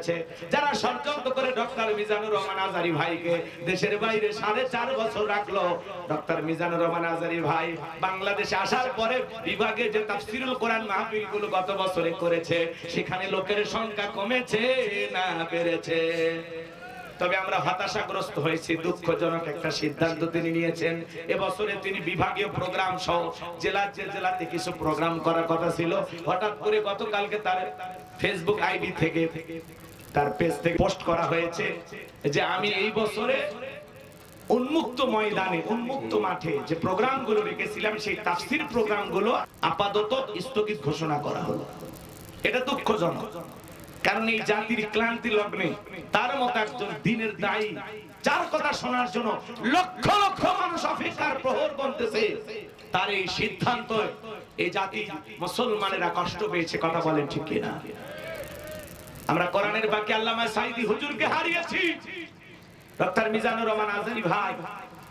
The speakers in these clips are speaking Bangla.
আছে। যারা ষড়যন্ত্র করে ডক্টর মিজানুর রহমান আজারি ভাইকে দেশের বাইরে সাড়ে চার বছর রাখল, ডক্টর মিজানুর রহমান আজারি ভাই বাংলাদেশে আসার পরে বিভাগে যে তাফসিরুল কোরআন মাহফিলগুলো গত বছরে করেছে, সেখানে লোকের সংখ্যা কমেছে না বেড়েছে তবে আমরা হতাশাগ্রস্ত হয়েছি, দুঃখজনক একটা সিদ্ধান্ত তিনি নিয়েছেন এবছরে তিনি বিভাগীয় প্রোগ্রাম সহ জেলা যে জেলাতে কিছু প্রোগ্রাম করার কথা ছিল, হঠাৎ করে গতকালকে তার ফেসবুক আইডি থেকে তার পেজ থেকে পোস্ট করা হয়েছে যে আমি এই বছরে উন্মুক্ত ময়দানে, উন্মুক্ত মাঠে যে প্রোগ্রামগুলো রেখেছিলাম, সেই তাফসির প্রোগ্রামগুলো আপাতত স্থগিত ঘোষণা করা হলো। এটা দুঃখজনক, কারণ এই জাতির ক্লান্তি লগ্নে তার মতো একজন দিনের দায়ী, যার কথা শোনার জন্য লক্ষ লক্ষ মানুষ অপেক্ষার প্রহর বলতেছে তার এই সিদ্ধান্ত এই জাতি মুসলমানেরা কষ্ট পেয়েছে, কথা বলেন ঠিক কিনা? আমরা কোরআনের বাকি আল্লামা সাইদি হুজুরকে হারিয়েছি। ডক্টর মিজানুর রহমান আজারি ভাই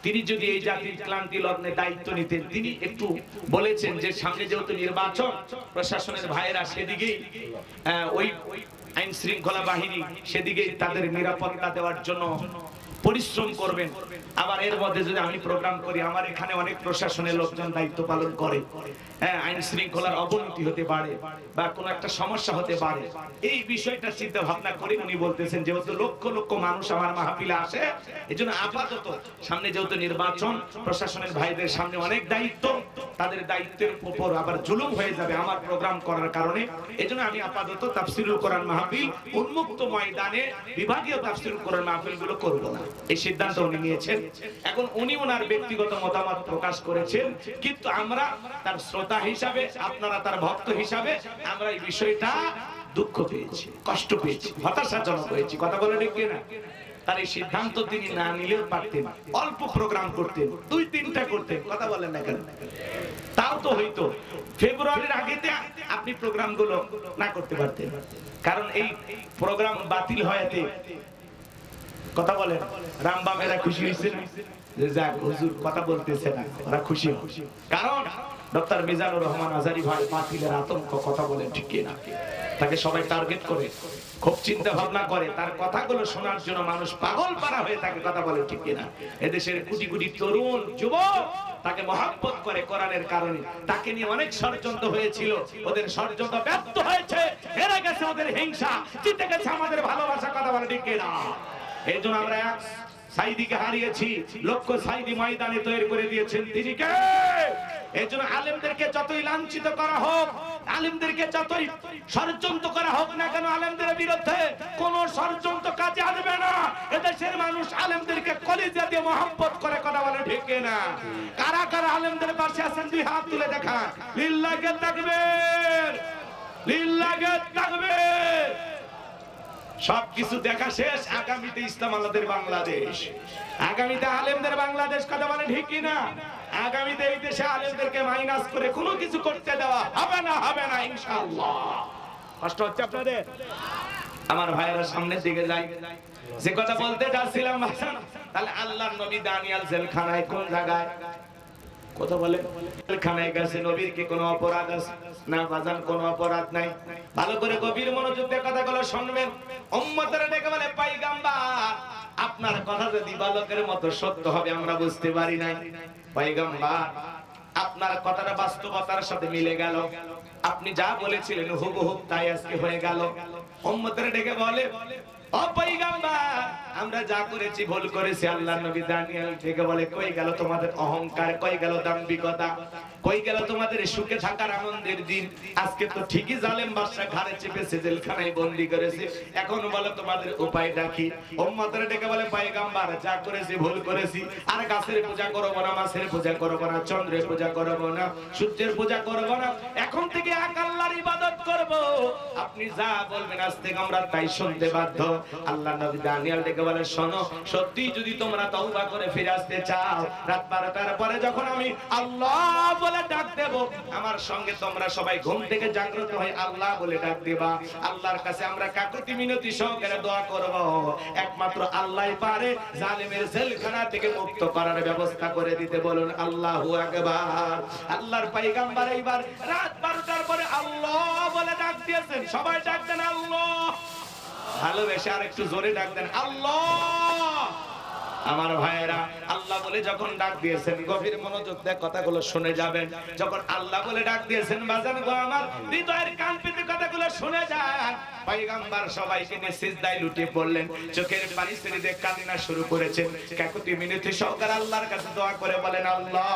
তিনি যদি এই জাতির ক্লান্তি লগ্নে দায়িত্ব নিতেন তিনি একটু বলেছেন যে সামনে যেহেতু নির্বাচন প্রশাসনের ভাইয়েরা সেদিকেই আহ, ওই আইন শৃঙ্খলা বাহিনী সেদিকে তাদের নিরাপত্তা দেওয়ার জন্য পরিশ্রম করবেন। আবার এর মধ্যে যদি আমি প্রোগ্রাম করি, আমার এখানে অনেক প্রশাসনের লোকজন দায়িত্ব পালন করে। হ্যাঁ আইন শৃঙ্খলার অবনতি হতে পারে বা কোনো একটা সমস্যা হতে পারে। এই বিষয়টা চিন্তা ভাবনা করে উনি বলতেছেন, যেহেতু লক্ষ লক্ষ মানুষ আমার মাহফিলে আসে, এজন্য আপাতত সামনে যেহেতু নির্বাচন, প্রশাসনের ভাইদের সামনে অনেক দায়িত্ব, তাদের দায়িত্বের উপর আবার জুলুম হয়ে যাবে আমার প্রোগ্রাম করার কারণে। এজন্য আমি আপাতত তাফসিরুল কোরআন মাহফিল উন্মুক্ত ময়দানে বিভাগীয় তাফসিরুল কোরআন মাহফিলগুলো করব না। এই সিদ্ধান্ত উনি নিয়েছেন। এখন উনি ওনার ব্যক্তিগত মতামত প্রকাশ করেছেন, কিন্তু আমরা তার শ্রোতা হিসাবে, আপনারা তার ভক্ত হিসাবে, আমরা এই বিষয়টা দুঃখ পেয়েছি, কষ্ট পেয়েছি, হতাশাজনক হয়েছি। কথা বলে ঠিক না তার এই সিদ্ধান্ত তিনি না নিলেও পারতেন, অল্প প্রোগ্রাম করতেন, দুই তিনটা করতেন, কথা বলেন না কেন? তাও তো হইতো, ফেব্রুয়ারির আগেতে আপনি প্রোগ্রামগুলো না করতে পারতেন। কারণ এই প্রোগ্রাম বাতিল হয়েতে কথা বলেন। রামবামেরা খুশি হয়েছে যে যাক, হুজুর কথা বলতেছে না, ওরা খুশি। কারণ ডক্টর মিজানুর রহমান আজারি ভাই বাতিলের আতঙ্ক, কথা বলেন ঠিক না তাকে সবাই টার্গেট করে, খুব চিন্তা ভাবনা করে, তার কথাগুলো শোনার জন্য মানুষ পাগল পারা হয়ে তাকে কথা বলে ঠিক কিনা? এদেশের কোটি কোটি তরুণ, যুবক তাকে মহাব্বত করে কোরআনের কারণে। তাকে নিয়ে অনেক ষড়যন্ত্র হয়েছিল, ওদের ষড়যন্ত্র ব্যর্থ হয়েছে। হেরে গেছে ওদের হিংসা, জিতে গেছে আমাদের ভালোবাসা, কথা বলে ঠিক কিনা? এই জন্য আমরা এক সাইদিকে হারিয়েছি। লক্ষ্য সাইদি ময়দানে তৈরি করে দিয়েছেন তিনি কে? এই জন্য আলেমদেরকে যতই লাঞ্ছিত করা হোক, আলেমদেরকে যতই ষড়যন্ত্র করা হোক না কেন, আলেমদের বিরুদ্ধে কোন ষড়যন্ত্র কাজে আসবে না। এদেশের মানুষ আলেমদেরকে কলিজা দিয়ে মহব্বত করে কথা বলে, ঠিক না? কারা কারা আলেমদের পাশে আছেন, দুই হাত তুলে দেখা লিল্লাকে তাকবীর লিল্লাকে তাকবীর। সবকিছু দেখা শেষ, আগামীতে ইসলাম আল্লাদের বাংলাদেশ। আগামীতে আলেমদের বাংলাদেশ কথা বলে ঠিক না আগামীতে এই দেশে আলেমদেরকে মাইনাস করে কোনো কিছু করতে দেওয়া হবে না হবে না, ইনশাআল্লাহ। কষ্ট হচ্ছে আপনাদের? আমার ভাইয়েরা সামনের দিকে যাই। যে কথা বলতে যাচ্ছিলাম তাহলে আল্লাহর নবী দানিয়াল জেলখানায় কোন জায়গায়? কথা বলে? জেলখানায় গেছে, নবীর কি কোনো অপরাধ আছে? না বাজান কোনো অপরাধ নাই। ভালো করে গভীর মনোযোগ দিয়ে কথাগুলো শুনবেন। উম্মতের ডেকে বলে, পাইগাম্বার, আপনার কথা যদি বালকের মতো সত্য হবে, আমরা বুঝতে পারি নাই। পাইগাম্বার, আপনার কথাটা বাস্তবতার সাথে মিলে গেল। আপনি যা বলেছিলেন, হুবহু তাই আজকে হয়ে গেল। উম্মতের ডেকে বলে আমরা যা করেছি ভুল করেছি, আল্লাহ নবী দানিয়েল থেকে বলে, কই গেল তোমাদের অহংকার, কই গেল দাম্ভিকতা, কই গেল তোমাদের সুখে থাকার আনন্দের দিন? আজকে তো ঠিকই জালেম বাদশা ঘাড়ে চেপেছে, জেলখানায় বন্দি করেছে। এখন বলো তোমাদের উপায়টা কি? উম্মতের ডেকে বলে পাইগাম্বার যা করেছি, ভুল করেছি। আর গাছের পূজা করব না, মাছের পূজা করব না, চন্দ্রের পূজা করব না, সূর্যের পূজা করব না। এখন থেকে এক আল্লাহর ইবাদত করব। আপনি যা বলবেন, আজ থেকে আমরা তাই শুনতে বাধ্য। আল্লাহ নবী দানিয়াল ডেকে বলে, শোনো, সত্যি যদি তোমরা তওবা করে ফিরে আসতে চাও, রাত বারোটার পরে যখন আমি আল্লাহ বলে ডাক দেব, আমার সঙ্গে তোমরা সবাই ঘুম থেকে জাগ্রত হয়ে আল্লাহ বলে ডাক দেবা। আল্লাহর কাছে আমরা কাকুতি মিনতি সহকারে দোয়া করব। একমাত্র আল্লাহই পারে, জালিমের জেলখানা থেকে মুক্ত করার ব্যবস্থা করে দিতে বলুন, আল্লাহু আকবার। আল্লাহর পয়গম্বর এইবার রাত বারোটার পরে আল্লাহ বলে ডাক দিয়েছেন। সবাই ডাক দেন, আল্লাহ ভালোবেসে আর একটু জোরে ডাক দেন। আল্লাহ! আমার ভাইয়েরা, আল্লাহ বলে যখন ডাক দিয়েছেন, গভীর মনোযোগ দিয়ে কথাগুলো শুনে যাবেন। যখন আল্লাহ বলে ডাক দিয়েছেন, বাজান গো আমার, হৃদয়ের কান পেতে কথাগুলো শুনে যান। সবাইকে নিয়ে সিজদায় পড়লেন। চোখের পানি ছেড়ে দিয়ে কান্না শুরু করেছেন। কাকুতি মিনতি সহকারে আল্লাহর কাছে দোয়া করে বলেন, আল্লাহ,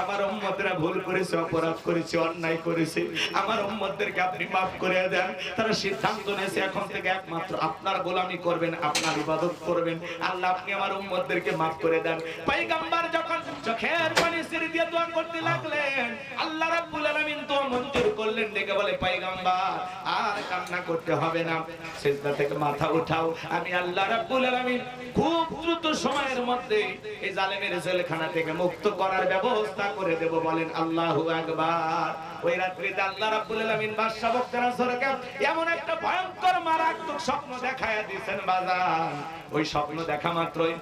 আমার উম্মতরা ভুল করেছে, অপরাধ করেছে, অন্যায় করেছে। আমার উম্মতদেরকে আপনি মাফ করে দেন। তারা সিদ্ধান্ত নিয়েছে, এখন থেকে একমাত্র আপনার গোলামি করবেন, আপনার ইবাদত করবেন। আল্লাহ, আপনি আমার উম্মতদেরকে মাফ করে দেন। পাইগাম্বার যখন চোখের পানি ছেড়ে দিয়ে দোয়া করতে লাগলেন, আল্লাহ রাব্বুল আলামিন তো মঞ্জুর করলেন, ডেকে বলে, পয়গাম্বার আর কান্না করতে হবে না। সিজদা থেকে মাথা উঠাও। আমি আল্লাহ রাব্বুল আলামিন খুব দ্রুত সময়ের মধ্যে এই জালেমের জেলখানা থেকে মুক্ত করার ব্যবস্থা করে দেব। বলেন, আল্লাহু আকবার। ওই রাত্রিতে আল্লাহ রাব্বুল আলামিন বাদশা বক্তারা সরকে এমন একটা ভয়ঙ্কর মারাত্মক স্বপ্ন দেখায়া দিয়েছেন বাজান। ওই স্বপ্ন দেখা মাত্রই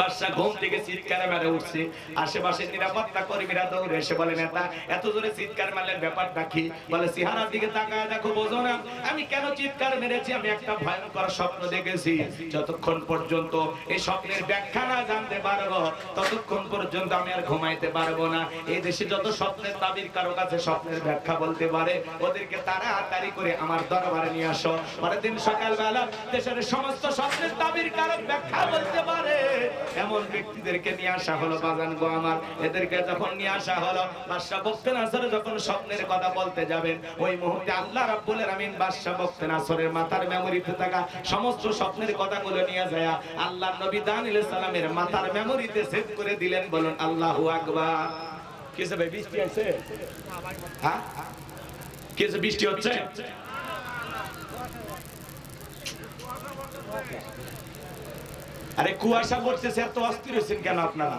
বাদশা ঘুম থেকে চিৎকারে মেরে উঠছে। আশেপাশে নিরাপত্তা কর্মীরা দৌড়ে এসে বলে, নেতা, এত জোরে চিৎকার মারলেন ব্যাপারটা কি? বলে, সিহারার দিকে তাকায় দেখো, বোঝো না, আমি কেন চিৎকার মেরেছি? আমি একটা ভয়ঙ্কর স্বপ্ন দেখেছি। যতক্ষণ পর্যন্ত এই স্বপ্নের ব্যাখ্যা না জানতে পারব, ততক্ষণ পর্যন্ত আমি আর ঘুমাইতে পারব না। এই দেশে যত স্বপ্নের তাবির কারও কাছে স্বপ্নের ব্যাখ্যা বলতে পারে, ওদেরকে তাড়াতাড়ি করে আমার দরবারে নিয়ে আসো। পরের দিন সকালবেলা দেশের সমস্ত স্বপ্নের তাবির কারক ব্যাখ্যা বলতে পারে। এমন ব্যক্তিদেরকে নিয়ে আসা হলো, বাজান গো আমার। এদেরকে যখন নিয়ে আসা হলো বাদশা বক্তে নাসরে যখন স্বপ্নের কথা বলতে যাবেন, ওই মুহূর্তে আল্লাহ রাব্বুল আলামিন বাদশা বক্তে নাসরের মাথার মেমোরিতে থাকা সমস্ত স্বপ্নের কথাগুলো নিয়ে যায় আল্লাহ নবী দানিল সালামের মাথার মেমোরিতে সেভ করে দিলেন, বলুন, আল্লাহু আকবার। কিসে ভাই, বৃষ্টি আছে হ্যাঁ? কিসে বৃষ্টি হচ্ছে? আরে কুয়াশা পড়তেছে এত অস্থির হয়েছেন কেন আপনারা?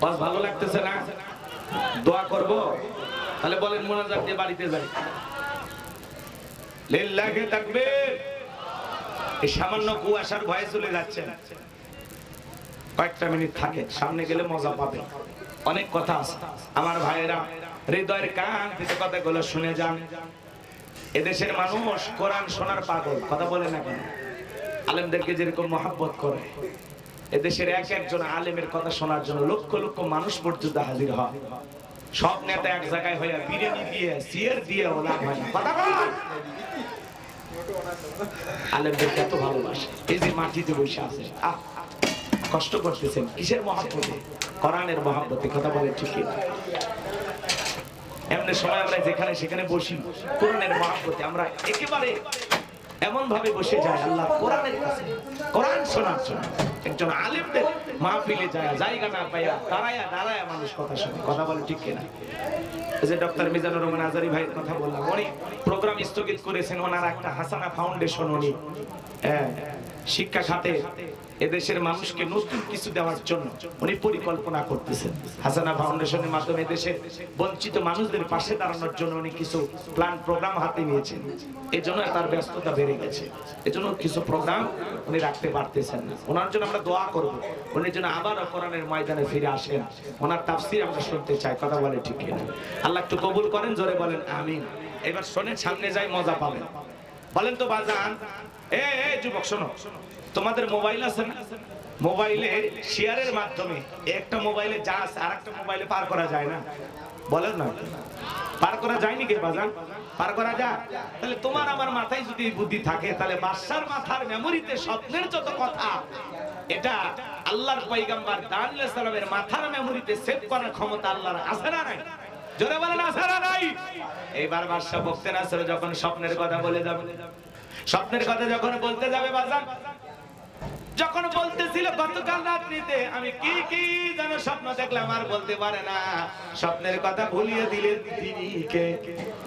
বাস ভালো লাগতেছে না? দোয়া করব? তাহলে বলেন মোনাজাত দিয়ে বাড়িতে যাই। লিল্লাহি তাকবীর। এই সামান্য কুয়াশার ভয়ে চলে যাচ্ছেন। কয়েকটা মিনিট থাকে সামনে গেলে মজা পাবে অনেক কথা আছে। আমার ভাইয়েরা, হৃদয়ের কান থেকে কথাগুলো শুনে যান। এদেশের মানুষ কোরআন শোনার পাগল, কথা বলে না কেন? আলেমদেরকে যেরকম মহাব্বত করে, এদেশের এক একজন আলেমের কথা শোনার জন্য লক্ষ লক্ষ মানুষ পর্যন্ত হাজির হয়। সব নেতা এক জায়গায় হয়ে বিরিয়ানি দিয়ে, সিয়ার দিয়ে ওলা হয় কথা বল! আলেমদের এত ভালোবাসে। এই যে মাটিতে বসে আছে, আহ, কষ্ট করতেছেন, কিসের মহাব্বতে? কোরআনের মহাব্বতে, কথা বলে ঠিকই এমনি সময় আমরা যেখানে সেখানে বসি, কোরআনের মহাব্বতে আমরা একেবারে এমন ভাবে বসে যায় আল্লাহ কোরআনের কাছে। কোরআন শোনার জন্য। একজন আলিমদের মাহফিলে যায় জায়গা না পাইয়া দাঁড়ায়া দাঁড়ায়া মানুষ কথা শোনে। কথা বলে ঠিক কিনা? যে ডক্টর মিজানুর রহমান আজারি ভাইয়ের কথা বললাম উনি প্রোগ্রাম স্থগিত করেছেন ওনার একটা হাসানা ফাউন্ডেশন উনি হ্যাঁ, শিক্ষা খাতে এদেশের মানুষকে নতুন কিছু দেওয়ার জন্য উনি পরিকল্পনা করতেছেন। হাসানা ফাউন্ডেশনের মাধ্যমে দেশের বঞ্চিত মানুষদের পাশে দাঁড়ানোর জন্য উনি কিছু প্ল্যান প্রোগ্রাম হাতে নিয়েছেন। এই জন্য তার ব্যস্ততা বেড়ে গেছে। এজন্য কিছু প্রোগ্রাম উনি রাখতে পারতেছেন না। ওনার জন্য আমরা দোয়া করব। উনি যেন আবার কোরআনের ময়দানে ফিরে আসেন। ওনার তাফসির আমরা শুনতে চাই। কথা বলে ঠিক কিনা? আল্লাহ একটু কবুল করেন জোরে বলেন আমিন। এবার শোনেন সামনে যাই মজা পাবেন। বলেন তো বাজান। এ, যুবক শোনো। তোমাদের মোবাইল আছে না? মোবাইলে শেয়ারের মাধ্যমে একটা মোবাইলে যা আছে আর একটা মোবাইলে পার করা যায় না। বলেন না। পার করা যায়নি কে বাজান? পার করা যায়? তাহলে তোমার আমার মাথায় যদি বুদ্ধি থাকে, তাহলে বাদশার মাথার মেমোরিতে স্বপ্নের যত কথা, এটা আল্লাহর পয়গাম্বার দানিয়েল সালামের মাথার মেমোরিতে সেভ করার ক্ষমতা আল্লাহর আছে না নাই? জোরে বলেন, আছে না নাই? এইবার বাদশা বকতে না যখন স্বপ্নের কথা বলে যাবে। স্বপ্নের কথা যখন বলতে যাবে বাজান যখন বলতেছিল, গতকাল রাত্রিতে আমি কি কি যেন স্বপ্ন দেখলাম, আর বলতে পারে না। স্বপ্নের কথা ভুলিয়ে দিলেন তিনিকে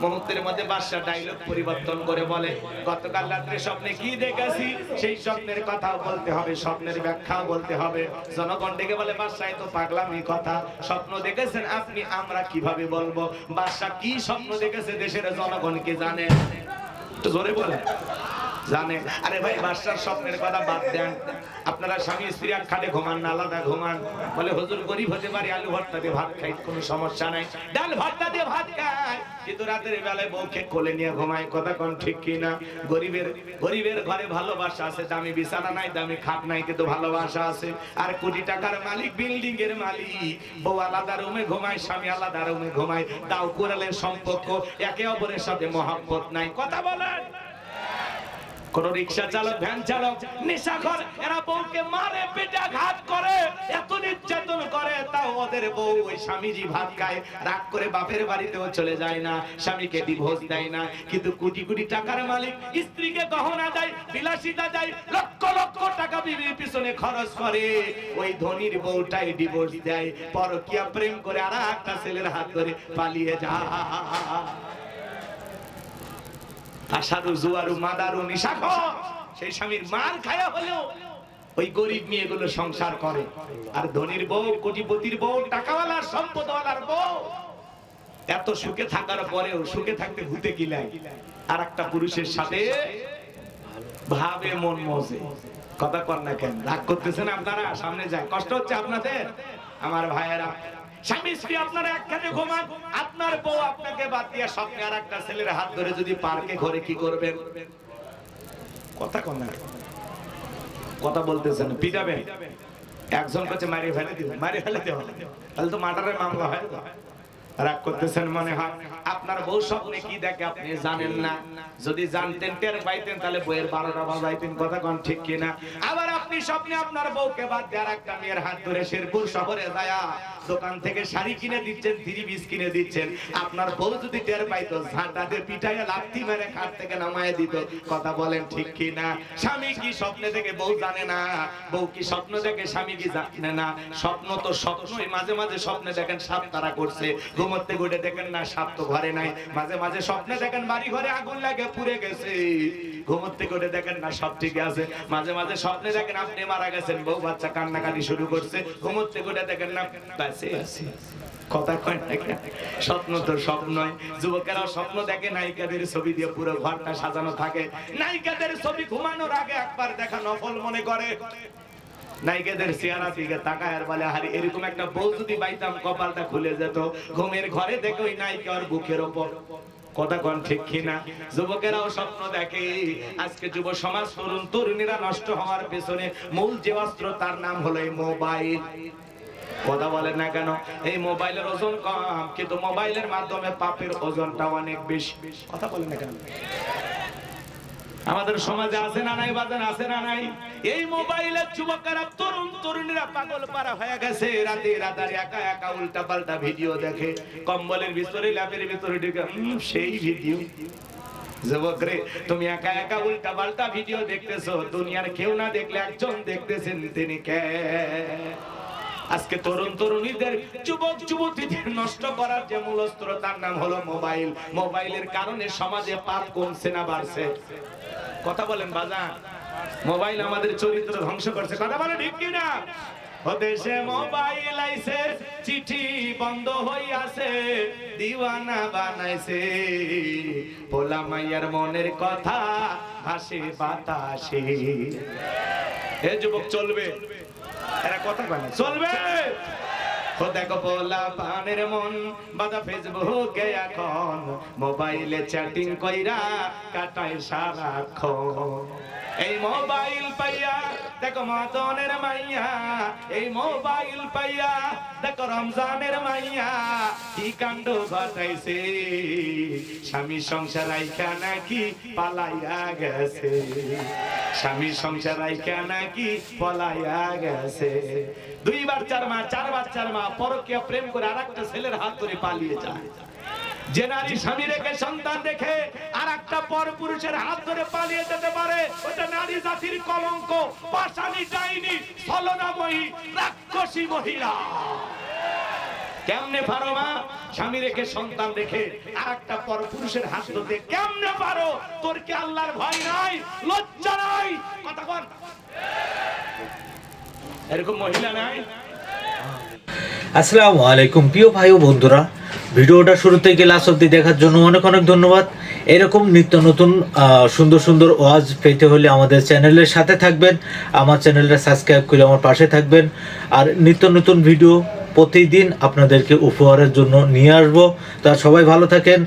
মুহূর্তের মধ্যে বাদশা ডায়লগ পরিবর্তন করে বলে, গতকাল রাত্রে স্বপ্নে কি দেখেছি? সেই স্বপ্নের কথাও বলতে হবে, স্বপ্নের ব্যাখ্যাও বলতে হবে। জনগণ ডেকে বলে, বাদশাহ তো পাগলামি কথা। স্বপ্ন দেখেছেন আপনি, আমরা কীভাবে বলব? বাদশা কি স্বপ্ন দেখেছে দেশের জনগণ কি জানে? জোরে বলে। জানে। আরে ভাই, বাদশার স্বপ্নের কথা বাদ দেন। আপনারা স্বামী স্ত্রী এক খাটে ঘুমান না, আলাদা ঘুমান। বলে, হুজুর, গরিব হতে পারি, আলু ভর্তা দিয়ে ভাত খাই, কোনো সমস্যা নাই। ডাল ভর্তা দিয়ে ভাত খাই, কিন্তু রাতের বেলায় বউকে কোলে নিয়ে ঘুমায়। কথা কোন ঠিক কি না? গরিবের গরিবের ঘরে ভালোবাসা আছে, দামি বিছানা নাই, দামি খাট নাই, কিন্তু ভালোবাসা আছে। আর কোটি টাকার মালিক বিল্ডিং এর মালিক। বউ আলাদা রুমে ঘুমায়, স্বামী আলাদা রুমে ঘুমায়। তাও কোরালের সম্পর্ক, একে অপরের সাথে মহাব্বত নাই। কথা বলেন। কোন রিক্সা চালক, ভ্যান চালক, নেশাখর, এরা বউকে মারে, পেটা ঘাত করে, এত নির্যাতন করে, তাও ওদের বউ ওই স্বামীজি ভাত খায়, রাগ করে বাপের বাড়িতেও চলে যায় না, স্বামীকে ডিভোর্স দেয় না, কিন্তু কোটি কোটি টাকার মালিক স্ত্রীকে গহনা দেয়, বিলাসিতা দেয়, লক্ষ লক্ষ টাকা বিবির পিছনে খরচ করে, ওই ধনির বউটাই ডিভোর্স দেয়, পরকিয়া প্রেম করে আর একটা ছেলের হাত ধরে পালিয়ে যায়। আশারু, জুয়ারু, মাদারু নিশাখর সেই স্বামীর মার খায়া হলেও ওই গরিব মেয়েগুলো সংসার করে। আর ধনির বউ, কোটিপতির বউ, টাকাওয়ালার, সম্পদওয়ালার বউ, এত সুখে থাকার পরেও, সুখে থাকতে ভূতে কিলাই আর একটা পুরুষের সাথে ভাবে মন মজে। কথা কর না কেন? রাগ করতেছেন আপনারা? সামনে যায় কষ্ট হচ্ছে আপনাদের? আমার ভাইয়েরা স্বামী স্ত্রী আপনারা একখানে ঘুমান। আপনার বউ আপনাকে বাদ দিয়ে স্বপ্নে আর একটা ছেলের হাত ধরে যদি পার্কে ঘরে কি করবেন? কথা কন কথা বলতেছেন। পিটাবেন। একজন কাছে মারিয়ে ফেলে দিবেন। মারিয়ে ফেলে দেওয়া তাহলে তো মার্ডারের মামলা হয়। রাগ করতেছেন মনে হয়। আপনার বউ স্বপ্নে কি দেখে আপনি জানেন না। যদি জানতেন টের পাইতেন তাহলে বইয়ের বারোটা বাজাইতেন। কথা কোন ঠিক কিনা? আবার আপনি স্বপ্নে আপনার বউকে বাদ দিয়ে আর একটা মেয়ের হাত ধরে শেরপুর শহরে যায়া দোকান থেকে শাড়ি কিনে দিচ্ছেন, থ্রি পিস কিনে দিচ্ছেন। আপনার বউ যদি টের পাইতো ঝাঁটাতে পিঠাইয়া লাথি মেরে খাট থেকে নামায় দিত। কথা বলেন ঠিক কি না স্বামী কি স্বপ্নে দেখে বউ জানে না? বউ কি স্বপ্ন দেখে, স্বামী কি জানে না? স্বপ্ন তো স্বপ্নই। মাঝে মাঝে স্বপ্নে দেখেন সাপ তারা করছে। ঘুমোতে গুটে দেখেন না, সাপ তো ঘরে নাই। মাঝে মাঝে স্বপ্নে দেখেন বাড়ি ঘরে আগুন লাগে, পুড়ে গেছে। ঘুমোতে গুটে দেখেন না সব ঠিক আছে। মাঝে মাঝে স্বপ্নে দেখেন আপনি মারা গেছেন, বউ বাচ্চা কান্নাকাটি শুরু করছে। ঘুমোতে গুটে দেখেন না আছে কথা কয় না কেন? স্বপ্ন তো যুবকেরাও স্বপ্ন দেখে নায়িকাদের ছবি দিয়ে পুরো ঘরটা সাজানো থাকে। নায়িকাদের ছবি ঘুমানোর আগে একবার দেখা নফল মনে করে। চেহারা দিকে তাকায় আর বলে এরকম একটা বউ যদি কপালটা খুলে যেত। ঘুমের ঘরে দেখে ওই নায়িকা ওর বুকের ওপর। কথা কন ঠিক কিনা? যুবকেরাও স্বপ্ন দেখে, আজকে যুব সমাজ তরুণ, তরুণীরা নষ্ট হওয়ার পেছনে মূল যে অস্ত্র, তার নাম হলো মোবাইল। কথা বলেন না কেন? এই মোবাইলের ওজন কম, কিন্তু মোবাইলের মাধ্যমে পাপের ওজনটা অনেক বেশি। কথা বলেন না কেন? আমাদের সমাজে আছে না নাই, বাজান? আছে না নাই? এই মোবাইলের যুবকেরা, তরুণ তরুণীরা পাগল পারা হয়ে গেছে। রাতে রাতারে একা একা উল্টা পাল্টা ভিডিও দেখে, কম্বলের ভিতরে, ল্যাপের ভিতরে ঢুকে সেই ভিডিও? যুবক রে, তুমি একা একা উল্টা পাল্টা ভিডিও দেখতেছো। দুনিয়ার কেউ না দেখলে একজন দেখতেছেন তিনি কে? আজকে তরুণ তরুণীদের, যুবক যুবতীদের নষ্ট করার যে মূল অস্ত্র, তার নাম হলো মোবাইল। মোবাইলের কারণে সমাজে পাপ কমছে না, বাড়ছে। কথা বলেন, বাজান। মোবাইল আমাদের চরিত্র ধ্বংস করছে। কথা বলে ঠিক কি না দেশে মোবাইল আইছে, চিঠি বন্ধ হইয়াছে দিওয়ানা বানাইছে। পোলা মাইয়ার মনের কথা ভাসে বাতাসে। এ যুবক, চলবে। এরা কথা বলে চলবে! দেখো পোলা পানের মন বাদা ফেসবুকে এখন। মোবাইলে চ্যাটিং কইরা কাটায় সারাক্ষণ। এই মোবাইল পাইয়া দেখো মদনের মাইয়া, এই মোবাইল পাইয়া, দেখো রমজানের মাইয়া, কি কাণ্ড ঘটাইছে? স্বামী সংসার আইকা নাকি পালাইয়া গেছে? স্বামী সংসার আইকা নাকি পলাইয়া গেছে? দুই বাচ্চার মা চার মা, পরকীয়া প্রেম করে আরেকটা ছেলের হাত ধরে পালিয়ে যায়। যে নারী স্বামী রেখে সন্তান রেখে আর একটা পর পুরুষের হাত ধরে পালিয়ে যেতে পারে ওটা নারী জাতির কলঙ্ক, পাশানি, ডাইনি, ছলনাময়ী, রাক্ষসী মহিলা। কেমনে পারো মা? স্বামী রেখে সন্তান রেখে আর একটা পর পুরুষের হাত ধরতে কেমনে পারো? তোর কি আল্লাহর ভয় নাই? লজ্জা নাই? কথা বল। এরকম মহিলা নাই? আসসালামু আলাইকুম, প্রিয় ভাই ও বন্ধুরা। ভিডিওটা শুরু থেকে লাস্ট অব্দি দেখার জন্য অনেক অনেক ধন্যবাদ। এরকম নিত্য নতুন সুন্দর সুন্দর ওয়াজ পেতে হলে আমাদের চ্যানেলের সাথে থাকবেন। আমার চ্যানেলটা সাবস্ক্রাইব করে আমার পাশে থাকবেন। আর নিত্য নতুন ভিডিও প্রতিদিন আপনাদেরকে উপহারের জন্য নিয়ে আসব। তা সবাই ভালো থাকেন,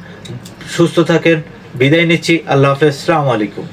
সুস্থ থাকেন। বিদায় নিচ্ছি। আল্লাহ হাফেজ। আসসালামু আলাইকুম।